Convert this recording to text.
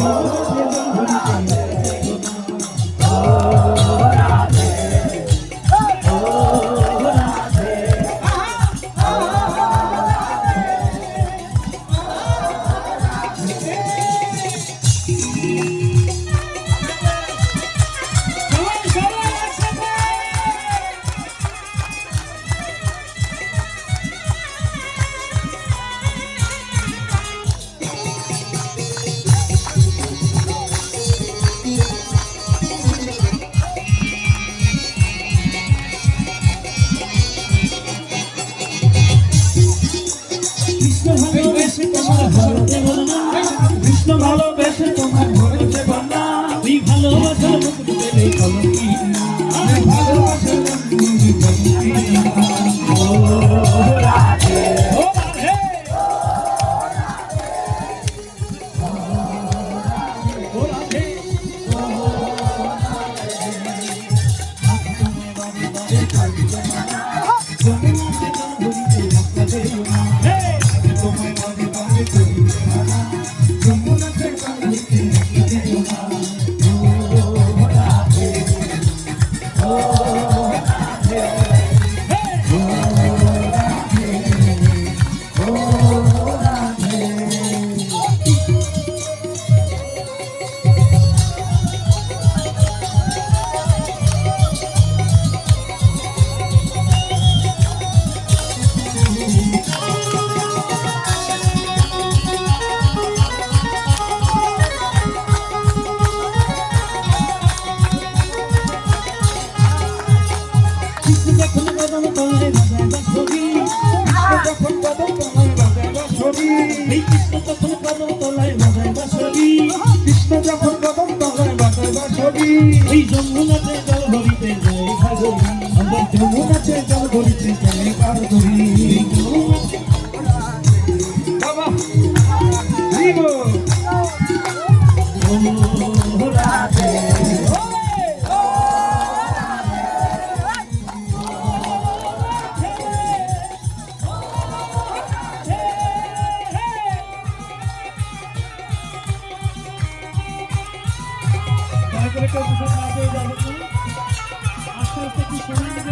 Oh Krishna ভালোবেসে তোমার ভরতে বলনা এই ভালোবাসার মুকুট পেলে কলঙ্কি ভালোবাসার Hey! এই যমুনাতে জল ভরিতে যায় ভাগবী আমার যমুনাতে জল ভরিতে যায় কার বাবা জীব করে কেউ কিছু না পেয়ে যাবে আস্তে আস্তে কি সময়